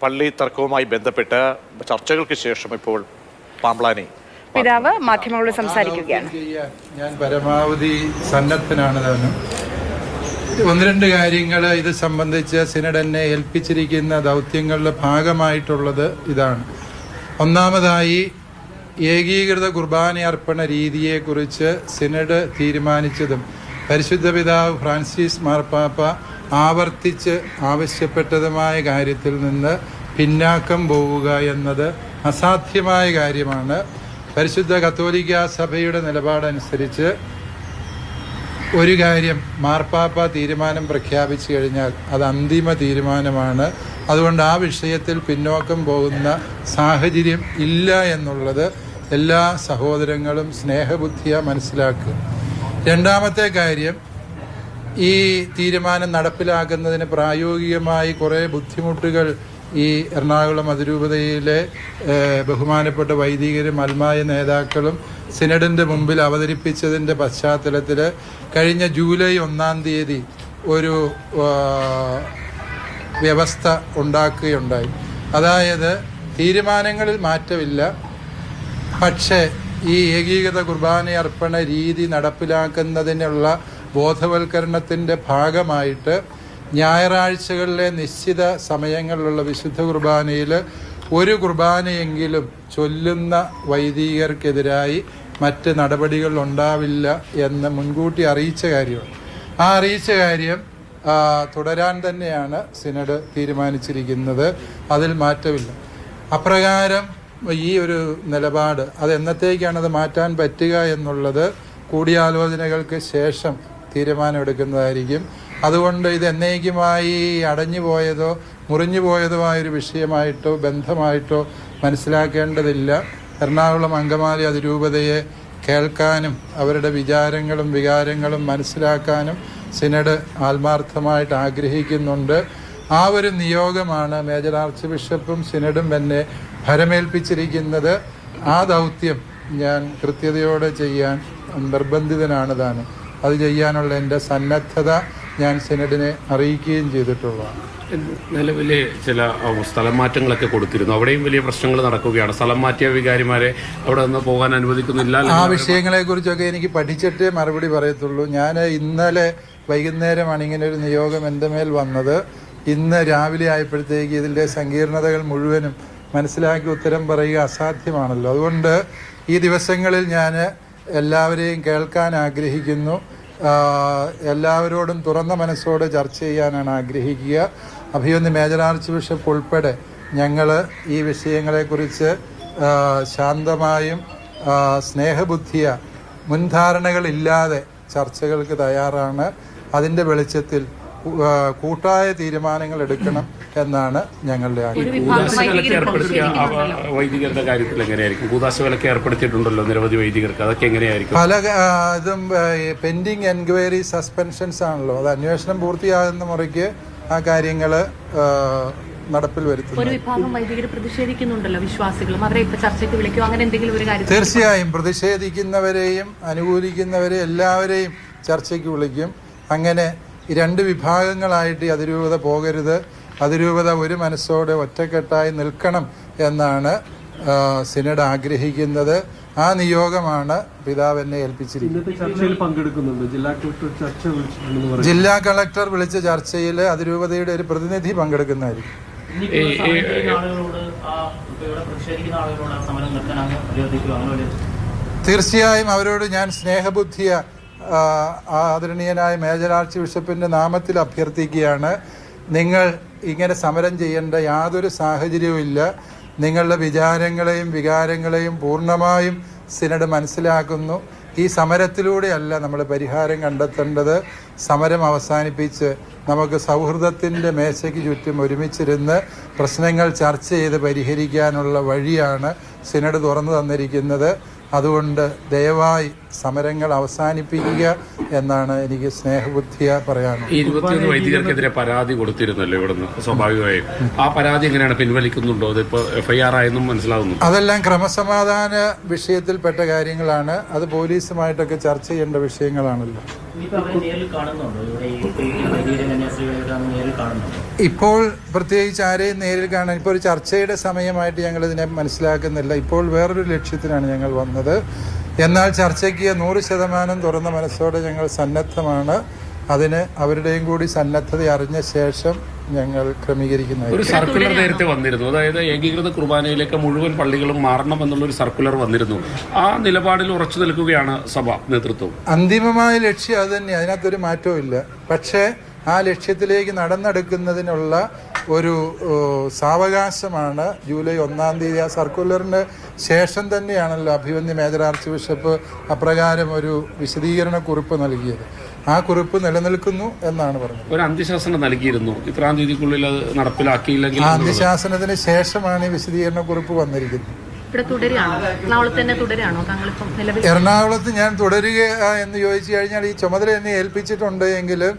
പള്ളി തർക്കവുമായി ബന്ധപ്പെട്ട് ചർച്ചകൾക്ക് ശേഷം ഇപ്പോൾ പാമ്പ്ലാനി പിതാവ് മാധ്യമങ്ങളോട് സംസാരിക്കുകയാണ്. ഞാൻ പരമാവധി സന്നദ്ധനാണ് താനും ഒന്ന് രണ്ട് കാര്യങ്ങൾ ഇത് സംബന്ധിച്ച് സിനഡ് എന്നെ ഏൽപ്പിച്ചിരിക്കുന്ന ദൗത്യങ്ങളുടെ ഭാഗമായിട്ടുള്ളത് ഇതാണ്. ഒന്നാമതായി ഏകീകൃത കുർബാന അർപ്പണ രീതിയെക്കുറിച്ച് സിനഡ് തീരുമാനിച്ചതും പരിശുദ്ധ പിതാവ് ഫ്രാൻസിസ് മാർപ്പാപ്പ ആവർത്തിച്ച് ആവശ്യപ്പെട്ടതുമായ കാര്യത്തിൽ നിന്ന് പിന്നാക്കം പോവുക എന്നത് അസാധ്യമായ കാര്യമാണ്. പരിശുദ്ധ കത്തോലിക്ക സഭയുടെ നിലപാടനുസരിച്ച് ഒരു കാര്യം മാർപ്പാപ്പ തീരുമാനം പ്രഖ്യാപിച്ചു കഴിഞ്ഞാൽ അത് അന്തിമ തീരുമാനമാണ്. അതുകൊണ്ട് ആ വിഷയത്തിൽ പിന്നോക്കം പോകുന്ന സാഹചര്യം ഇല്ല എന്നുള്ളത് എല്ലാ സഹോദരങ്ങളും സ്നേഹബുദ്ധിയ മനസ്സിലാക്കുക. രണ്ടാമത്തെ കാര്യം ഈ തീരുമാനം നടപ്പിലാക്കുന്നതിന് പ്രായോഗികമായി കുറേ ബുദ്ധിമുട്ടുകൾ ഈ എറണാകുളം അതിരൂപതയിലെ ബഹുമാനപ്പെട്ട വൈദികരും അൽമായ നേതാക്കളും സിനഡിന്റെ മുമ്പിൽ അവതരിപ്പിച്ചതിന്റെ പശ്ചാത്തലത്തിൽ കഴിഞ്ഞ ജൂലൈ ഒന്നാം തീയതി ഒരു വ്യവസ്ഥ ഉണ്ടാക്കുകയുണ്ടായി. അതായത് തീരുമാനങ്ങളിൽ മാറ്റമില്ല. പക്ഷേ ഈ ഏകീകൃത കുർബാന അർപ്പണ രീതി നടപ്പിലാക്കുന്നതിനുള്ള ബോധവൽക്കരണത്തിന്റെ ഭാഗമായിട്ട് ഞായറാഴ്ചകളിലെ നിശ്ചിത സമയങ്ങളിലുള്ള വിശുദ്ധ കുർബാനയിൽ ഒരു കുർബാനയെങ്കിലും ചൊല്ലുന്ന വൈദികർക്കെതിരായി മറ്റ് നടപടികൾ ഉണ്ടാവില്ല എന്ന് മുൻകൂട്ടി അറിയിച്ച കാര്യമാണ്. ആ അറിയിച്ച കാര്യം തുടരാൻ തന്നെയാണ് സിനഡ് തീരുമാനിച്ചിരിക്കുന്നത്. അതിൽ മാറ്റമില്ല. അപ്രകാരം ഈ ഒരു നിലപാട് അത് എന്നത്തേക്കാണ് അത് മാറ്റാൻ പറ്റുക എന്നുള്ളത് കൂടിയാലോചനകൾക്ക് ശേഷം തീരുമാനമെടുക്കുന്നതായിരിക്കും. അതുകൊണ്ട് ഇത് എന്നേക്കുമായി അടഞ്ഞു പോയതോ മുറിഞ്ഞു ആയൊരു വിഷയമായിട്ടോ ബന്ധമായിട്ടോ മനസ്സിലാക്കേണ്ടതില്ല. എറണാകുളം അങ്കമാലി അതിരൂപതയെ കേൾക്കാനും അവരുടെ വിചാരങ്ങളും വികാരങ്ങളും മനസ്സിലാക്കാനും സിനഡ് ആത്മാർത്ഥമായിട്ട് ആഗ്രഹിക്കുന്നുണ്ട്. ആ ഒരു നിയോഗമാണ് മേജർ ആർച്ച് ബിഷപ്പും സിനഡും എന്നെ ഭരമേൽപ്പിച്ചിരിക്കുന്നത്. ആ ദൗത്യം ഞാൻ കൃത്യതയോടെ ചെയ്യാൻ നിർബന്ധിതനാണ് താനും. അത് ചെയ്യാനുള്ള എന്റെ സന്നദ്ധത ഞാൻ സെനറ്റിനെ അറിയിക്കുകയും ചെയ്തിട്ടുള്ളതാണ്. നിലവിലെ ചില സ്ഥലം മാറ്റങ്ങളൊക്കെ കൊടുത്തിരുന്നു. അവിടെയും വലിയ പ്രശ്നങ്ങൾ നടക്കുകയാണ്. സ്ഥലം മാറ്റിയ വികാരിമാരെ അവിടെ നിന്ന് പോകാൻ അനുവദിക്കുന്നില്ല ആ വിഷയങ്ങളെ കുറിച്ചൊക്കെ എനിക്ക് പഠിച്ചിട്ടേ മറുപടി പറയത്തുള്ളൂ. ഞാൻ ഇന്നലെ വൈകുന്നേരമാണ് ഇങ്ങനെ ഒരു നിയോഗം എന്റെ മേൽ വന്നത്. ഇന്ന് രാവിലെ ആയപ്പോഴത്തേക്ക് ഇതിന്റെ സങ്കീർണതകൾ മുഴുവനും മനസ്സിലാക്കി ഉത്തരം പറയുക അസാധ്യമാണല്ലോ. അതുകൊണ്ട് ഈ ദിവസങ്ങളിൽ ഞാൻ എല്ലാവരെയും കേൾക്കാൻ ആഗ്രഹിക്കുന്നു. എല്ലാവരോടും തുറന്ന മനസ്സോടെ ചർച്ച ചെയ്യാനാണ് ആഗ്രഹിക്കുക. അഭിയൊന്ന് മേജർ ആർച്ച് ബിഷപ്പ് ഉൾപ്പെടെ ഞങ്ങൾ ഈ വിഷയങ്ങളെക്കുറിച്ച് ശാന്തമായും സ്നേഹബുദ്ധിയ മുൻധാരണകളില്ലാതെ ചർച്ചകൾക്ക് തയ്യാറാണ്. അതിന്റെ വെളിച്ചത്തിൽ കൂട്ടായ തീരുമാനങ്ങൾ എടുക്കണം എന്നാണ് ഞങ്ങളുടെ ആഗ്രഹം. വൈദികരുടെ കാര്യത്തിൽ എങ്ങനെയായിരിക്കും? കൂതാശ വിലക്ക് ഏർപ്പെടുത്തിയിട്ടുണ്ടല്ലോ നിരവധി വൈദികർക്ക്. അതൊക്കെ എങ്ങനെയായിരിക്കും? പല ഇതും പെൻഡിങ് എൻക്വയറി സസ്പെൻഷൻസ് ആണല്ലോ. അത് അന്വേഷണം പൂർത്തിയാകുന്ന മുറയ്ക്ക് ആ കാര്യങ്ങൾ നടപ്പിൽ ഒരു വിഭാഗം വൈദികർ പ്രതിഷേധിക്കുന്നുണ്ടല്ലോ വിശ്വാസികളും. അവരെ ഇപ്പൊ ചർച്ചയ്ക്ക് വിളിക്കും അങ്ങനെ എന്തെങ്കിലും ഒരു കാര്യം തീർച്ചയായും പ്രതിഷേധിക്കുന്നവരെയും അനുകൂലിക്കുന്നവരെയും എല്ലാവരെയും ചർച്ചയ്ക്ക് വിളിക്കും. അങ്ങനെ രണ്ട് വിഭാഗങ്ങളായിട്ട് ഈ അതിരൂപത പോകരുത്. അതിരൂപത ഒരു മനസ്സോടെ ഒറ്റക്കെട്ടായി നിൽക്കണം എന്നാണ് സിനഡ് ആഗ്രഹിക്കുന്നത്. ആ നിയോഗമാണ് പിതാവ് എന്നെ ഏൽപ്പിച്ചിരിക്കുന്നത്. ജില്ലാ കളക്ടർ ചർച്ച വിളിച്ചിട്ടുണ്ടെന്ന് പറഞ്ഞു ജില്ലാ കളക്ടർ വിളിച്ച ചർച്ചയിൽ അതിരൂപതയുടെ ഒരു പ്രതിനിധി പങ്കെടുക്കുന്നതായിരിക്കും. തീർച്ചയായും അവരോട് ഞാൻ സ്നേഹബുദ്ധിയ ആ, ആദരണീയനായ മേജർ ആർച്ച് ബിഷപ്പിന്റെ നാമത്തിൽ അഭ്യർത്ഥിക്കുകയാണ് നിങ്ങൾ ഇങ്ങനെ സമരം ചെയ്യേണ്ട യാതൊരു സാഹചര്യവും ഇല്ല. നിങ്ങളുടെ വിചാരങ്ങളെയും വികാരങ്ങളെയും പൂർണമായും സിനഡ് മനസ്സിലാക്കുന്നു. ഈ സമരത്തിലൂടെയല്ല നമ്മൾ പരിഹാരം കണ്ടെത്തേണ്ടത്. സമരം അവസാനിപ്പിച്ച് നമുക്ക് സൗഹൃദത്തിന്റെ മേശയ്ക്ക് ചുറ്റും ഒരുമിച്ചിരുന്ന് പ്രശ്നങ്ങൾ ചർച്ച ചെയ്ത് പരിഹരിക്കാനുള്ള വഴിയാണ് സിനഡ് തുറന്നു തന്നിരിക്കുന്നത്. അതുകൊണ്ട് ദയവായി സമരങ്ങൾ അവസാനിപ്പിക്കുക എന്നാണ് എനിക്ക് സ്നേഹബുദ്ധിയ പറയാനുള്ളത് ഇരുപത്തിയൊന്ന് വൈദികർക്കെതിരെ പരാതി കൊടുത്തിരുന്നല്ലോ ഇവിടുന്ന് സ്വാഭാവികമായും. ആ പരാതി എങ്ങനെയാണ് പിൻവലിക്കുന്നുണ്ടോ? അതിപ്പോ എഫ്ഐആർ ആയെന്നും മനസ്സിലാകുന്നു അതെല്ലാം ക്രമസമാധാന വിഷയത്തിൽപ്പെട്ട കാര്യങ്ങളാണ്. അത് പോലീസുമായിട്ടൊക്കെ ചർച്ച ചെയ്യേണ്ട വിഷയങ്ങളാണല്ലോ. ഇപ്പോൾ പ്രത്യേകിച്ച് ആരെയും നേരിൽ കാണാൻ ഇപ്പോൾ ഒരു ചർച്ചയുടെ സമയമായിട്ട് ഞങ്ങൾ ഇതിനെ മനസ്സിലാക്കുന്നില്ല. ഇപ്പോൾ വേറൊരു ലക്ഷ്യത്തിനാണ് ഞങ്ങൾ വന്നത്. എന്നാൽ ചർച്ചയ്ക്ക് നൂറ് ശതമാനം തുറന്ന മനസ്സോടെ ഞങ്ങൾ സന്നദ്ധമാണ്. അതിന് അവരുടെയും കൂടി സന്നദ്ധത അറിഞ്ഞ ശേഷം ഞങ്ങൾ ക്രമീകരിക്കുന്നത് ഒരു സർക്കുലർ നേരത്തെ വന്നിരുന്നു. അതായത് ഏകീകൃത കുർബാനയിലേക്ക് മുഴുവൻ പള്ളികളും മാറണം എന്നുള്ള ഒരു സർക്കുലർ വന്നിരുന്നു. ആ നിലപാടിൽ ഉറച്ചു നിൽക്കുകയാണ് സഭ നേതൃത്വം. അന്തിമമായ ലക്ഷ്യം അത് തന്നെ അതിനകത്തൊരു മാറ്റവും ഇല്ല. പക്ഷേ ആ ലക്ഷ്യത്തിലേക്ക് നടന്നെടുക്കുന്നതിനുള്ള ഒരു സാവകാശമാണ് ജൂലൈ ഒന്നാം തീയതി. ആ സർക്കുലറിന് ശേഷം തന്നെയാണല്ലോ അഭിവന്യ മേജർ ആർച്ച് ബിഷപ്പ് അപ്രകാരം ഒരു വിശദീകരണ കുറിപ്പ് നൽകിയത്. ആ കുറിപ്പ് നിലനിൽക്കുന്നു എന്നാണ് പറഞ്ഞത്. ഒരു അന്ത്യശാസനം നൽകിയിരുന്നു. ഇത്രാം തീയതിക്കുള്ളിൽ അത് നടപ്പിലാക്കിയില്ലെങ്കിൽ ആ അന്ത്യശാസനത്തിന് ശേഷമാണ് ഈ വിശദീകരണ കുറിപ്പ് വന്നിരിക്കുന്നത്. ഇവിടെ തുടരുകയാണോ. എറണാകുളത്ത് തന്നെ തുടരുകയാണോ? താങ്കളിപ്പം നിലവിൽ എറണാകുളത്ത് ഞാൻ തുടരുക എന്ന് ചോദിച്ചു കഴിഞ്ഞാൽ ഈ ചുമതല എന്നെ ഏൽപ്പിച്ചിട്ടുണ്ട് എങ്കിലും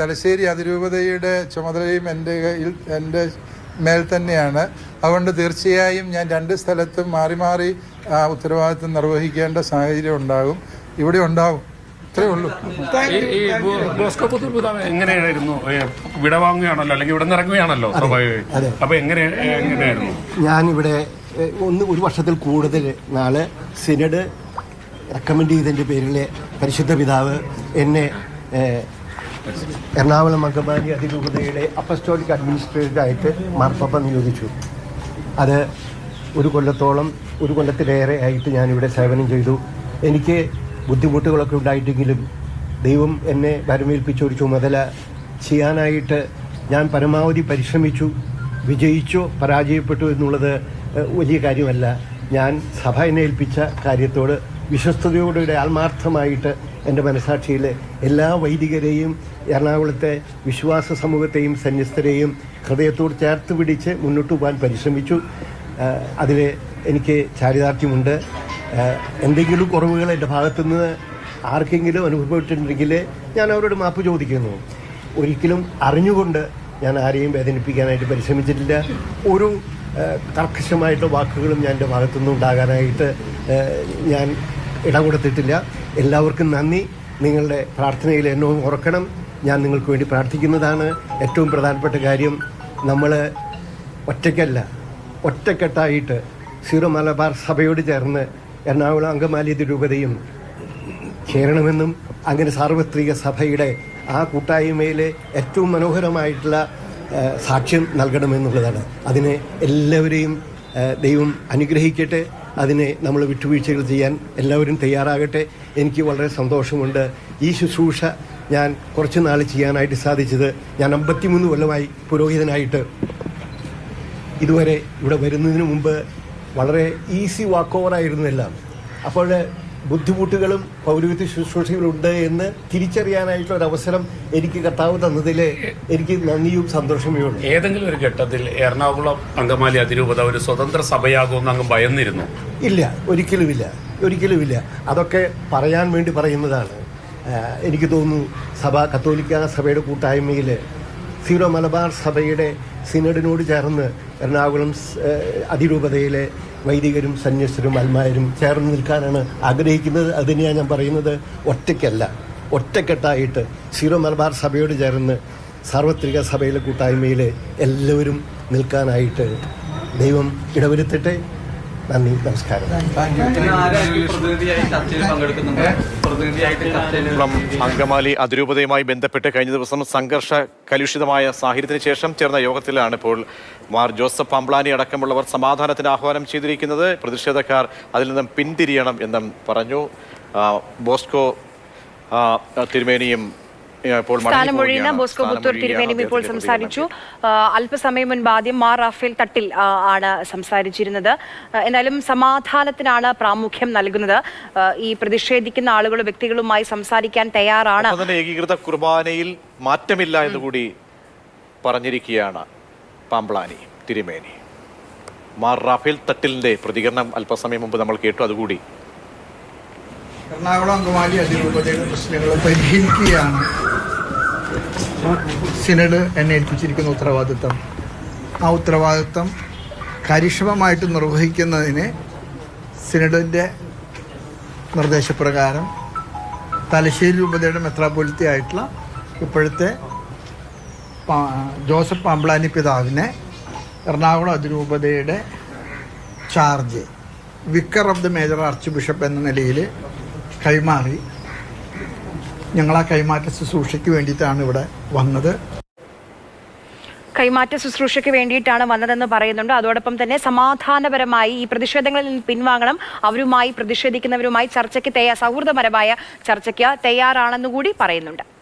തലശ്ശേരി അതിരൂപതയുടെ ചുമതലയും എന്റെ കയ്യിൽ എന്റെ മേൽ തന്നെയാണ്. അതുകൊണ്ട് തീർച്ചയായും ഞാൻ രണ്ട് സ്ഥലത്തും മാറി മാറി ആ ഉത്തരവാദിത്വം നിർവഹിക്കേണ്ട സാഹചര്യം ഉണ്ടാകും. ഇവിടെ ഉണ്ടാവും. ഇത്രയേ ഉള്ളൂ. ഈ ബോസ്കോ പുത്തൂർ എങ്ങനെയായിരുന്നു? വിടവാങ്ങുകയാണല്ലോ അല്ലെങ്കിൽ ഇവിടെ നിന്ന് ഇറങ്ങുകയാണല്ലോ സ്വാഭാവികമായി. അപ്പൊ എങ്ങനെ എങ്ങനെയായിരുന്നു? ഞാനിവിടെ ഇവിടെ ഒന്ന് ഒരു വർഷത്തിൽ കൂടുതൽ നാളെ സിനഡ് റെക്കമെൻഡ് ചെയ്തതിന്റെ പേരിൽ പരിശുദ്ധ പിതാവ് എന്നെ എറണാകുളം അങ്കമാലി അതിരൂപതയുടെ അപ്പസ്റ്റോളിക് അഡ്മിനിസ്ട്രേറ്ററായിട്ട് മാർപ്പാപ്പ നിയോഗിച്ചു. അത് ഒരു കൊല്ലത്തോളം ഒരു കൊല്ലത്തിലേറെ ആയിട്ട് ഞാനിവിടെ സേവനം ചെയ്തു. എനിക്ക് ബുദ്ധിമുട്ടുകളൊക്കെ ഉണ്ടായിട്ടെങ്കിലും ദൈവം എന്നെ വരമേൽപ്പിച്ച ഒരു ചുമതല ചെയ്യാനായിട്ട് ഞാൻ പരമാവധി പരിശ്രമിച്ചു വിജയിച്ചോ പരാജയപ്പെട്ടു എന്നുള്ളത് വലിയ കാര്യമല്ല. ഞാൻ സഭ എന്നെ ഏൽപ്പിച്ച കാര്യത്തോട് വിശ്വസ്തയോടെ ആത്മാർത്ഥമായിട്ട് എന്റെ മനസാക്ഷിയിൽ എല്ലാ വൈദികരെയും എറണാകുളത്തെ വിശ്വാസ സമൂഹത്തെയും സന്യസ്തരെയും ഹൃദയത്തോട് ചേർത്ത് പിടിച്ച് മുന്നോട്ട് പോകാൻ പരിശ്രമിച്ചു. അതിൽ എനിക്ക് ചാരിതാർത്ഥ്യമുണ്ട്. എന്തെങ്കിലും കുറവുകൾ എന്റെ ഭാഗത്തുനിന്ന് ആർക്കെങ്കിലും അനുഭവപ്പെട്ടിട്ടുണ്ടെങ്കിൽ ഞാൻ അവരോട് മാപ്പ് ചോദിക്കുന്നു. ഒരിക്കലും അറിഞ്ഞുകൊണ്ട് ഞാൻ ആരെയും വേദനിപ്പിക്കാനായിട്ട് പരിശ്രമിച്ചിട്ടില്ല. ഒരു കർക്കശമായിട്ട് വാക്കുകളും ഞാൻ എന്റെ ഭാഗത്തുനിന്ന് ഉണ്ടാകാനായിട്ട് ഞാൻ ഇടം കൊടുത്തിട്ടില്ല. എല്ലാവർക്കും നന്ദി. നിങ്ങളുടെ പ്രാർത്ഥനയിൽ എന്നെ ഓർക്കണം. ഞാൻ നിങ്ങൾക്ക് വേണ്ടി പ്രാർത്ഥിക്കുന്നതാണ് ഏറ്റവും പ്രധാനപ്പെട്ട കാര്യം. നമ്മൾ ഒറ്റയ്ക്കല്ല ഒറ്റക്കെട്ടായിട്ട് സീറോ മലബാർ സഭയോട് ചേർന്ന് എറണാകുളം അങ്കമാലി രൂപതയും ചേരണമെന്നും അങ്ങനെ സാർവത്രിക സഭയുടെ ആ കൂട്ടായ്മയിലെ ഏറ്റവും മനോഹരമായിട്ടുള്ള സാക്ഷ്യം നൽകണമെന്നുള്ളതാണ്. അതിനെ എല്ലാവരെയും ദൈവം അനുഗ്രഹിക്കട്ടെ. അതിനെ നമ്മൾ വിട്ടുവീഴ്ചകൾ ചെയ്യാൻ എല്ലാവരും തയ്യാറാകട്ടെ. എനിക്ക് വളരെ സന്തോഷമുണ്ട്. ഈ ശുശ്രൂഷ ഞാൻ കുറച്ച് നാൾ ചെയ്യാനായിട്ട് സാധിച്ചത് ഞാൻ അമ്പത്തിമൂന്ന് കൊല്ലമായി പുരോഹിതനായിട്ട് ഇതുവരെ ഇവിടെ വരുന്നതിന് മുമ്പ് വളരെ ഈസി വാക്ക് ഓവറായിരുന്നു എല്ലാം. അപ്പോൾ ബുദ്ധിമുട്ടുകളും പൗരവിത്യ ശുശ്രൂഷകളുണ്ട് എന്ന് തിരിച്ചറിയാനായിട്ടുള്ള ഒരു അവസരം എനിക്ക് കർത്താവ് തന്നതിൽ എനിക്ക് നന്ദിയും സന്തോഷമേ ഉള്ളൂ. ഏതെങ്കിലും ഒരു ഘട്ടത്തിൽ എറണാകുളം അങ്കമാലി അതിരൂപത ഒരു സ്വതന്ത്ര സഭയാകുമെന്ന് അങ്ങ് ഭയന്നിരുന്നു? ഇല്ല ഒരിക്കലുമില്ല ഒരിക്കലുമില്ല. അതൊക്കെ പറയാൻ വേണ്ടി പറയുന്നതാണ്. എനിക്ക് തോന്നുന്നു സഭ കത്തോലിക്ക സഭയുടെ കൂട്ടായ്മയിൽ സീറോ മലബാർ സഭയുടെ സിനഡിനോട് ചേർന്ന് എറണാകുളം അതിരൂപതയിലെ വൈദികരും സന്യസ്തരും അൽമാരും ചേർന്ന് നിൽക്കാനാണ് ആഗ്രഹിക്കുന്നത്. അതിനെയാണ് ഞാൻ പറയുന്നത്. ഒറ്റയ്ക്കല്ല. ഒറ്റക്കെട്ടായിട്ട് സീറോ മലബാർ സഭയോട് ചേർന്ന് സാർവത്രിക സഭയിലെ കൂട്ടായ്മയിൽ എല്ലാവരും നിൽക്കാനായിട്ട് ദൈവം ഇടവരുത്തട്ടെ. നന്ദി നമസ്കാരം. അങ്കമാലി അതിരൂപതയുമായി ബന്ധപ്പെട്ട് കഴിഞ്ഞ ദിവസം സംഘർഷ കലുഷിതമായ സാഹചര്യത്തിന് ശേഷം ചേർന്ന യോഗത്തിലാണ് ഇപ്പോൾ മാർ ജോസഫ് പമ്പ്ലാനി അടക്കമുള്ളവർ സമാധാനത്തിന് ആഹ്വാനം ചെയ്തിരിക്കുന്നത്. പ്രതിഷേധക്കാർ അതിൽ നിന്നും പിന്തിരിയണം എന്നും പറഞ്ഞു. ബോസ്കോ തിരുമേനിയും സ്ഥാനമൊഴിയുന്ന. ബോസ്കോ പുത്തൂർ തിരുവേനിയും തിരുമേനിയും ഇപ്പോൾ സംസാരിച്ചു. അല്പസമയം മുൻപ് ആദ്യം മാർ റാഫേൽ തട്ടിൽ ആണ് സംസാരിച്ചിരുന്നത്. എന്നാലും സമാധാനത്തിനാണ് പ്രാമുഖ്യം നൽകുന്നത്. ഈ പ്രതിഷേധിക്കുന്ന ആളുകളും വ്യക്തികളുമായി സംസാരിക്കാൻ തയ്യാറാണ്. ഏകീകൃത കുർബാനയിൽ മാറ്റമില്ല എന്ന് കൂടി പറഞ്ഞിരിക്കുകയാണ് പാമ്പ്ലാനി തിരുമേനി. മാർ റാഫേൽ തട്ടിലിന്റെ പ്രതികരണം അല്പസമയം മുമ്പ് നമ്മൾ കേട്ടു. അതുകൂടി എറണാകുളം അങ്കമാലി അതിരൂപതയുടെ പ്രശ്നങ്ങൾ പരിഹരിക്കുകയാണ്. സിനഡ് എന്നെ ഏൽപ്പിച്ചിരിക്കുന്ന ഉത്തരവാദിത്തം. ആ ഉത്തരവാദിത്തം കാര്യക്ഷമമായിട്ട് നിർവഹിക്കുന്നതിന് സിനഡിന്റെ നിർദ്ദേശപ്രകാരം തലശ്ശേരി രൂപതയുടെ മെത്രാപൊലിത്തി ആയിട്ടുള്ള ഇപ്പോഴത്തെ ജോസഫ് പാമ്പ്ലാനി പിതാവിനെ എറണാകുളം അതിരൂപതയുടെ charge vicar of the major archbishop എന്ന നിലയിൽ കൈമാറി. ഞങ്ങൾ ആ കൈമാറ്റ ശുശ്രൂഷയ്ക്ക് വേണ്ടിയിട്ടാണ് ഇവിടെ വന്നത്. കൈമാറ്റ ശുശ്രൂഷയ്ക്ക് വേണ്ടിയിട്ടാണ് വന്നതെന്ന് പറയുന്നുണ്ട്. അതോടൊപ്പം തന്നെ സമാധാനപരമായി ഈ പ്രതിഷേധങ്ങളിൽ നിന്ന് പിൻവാങ്ങണം. അവരുമായി പ്രതിഷേധിക്കുന്നവരുമായി ചർച്ചയ്ക്ക് തയ്യാ സൗഹൃദപരമായ ചർച്ചയ്ക്ക് തയ്യാറാണെന്നുകൂടി പറയുന്നുണ്ട്.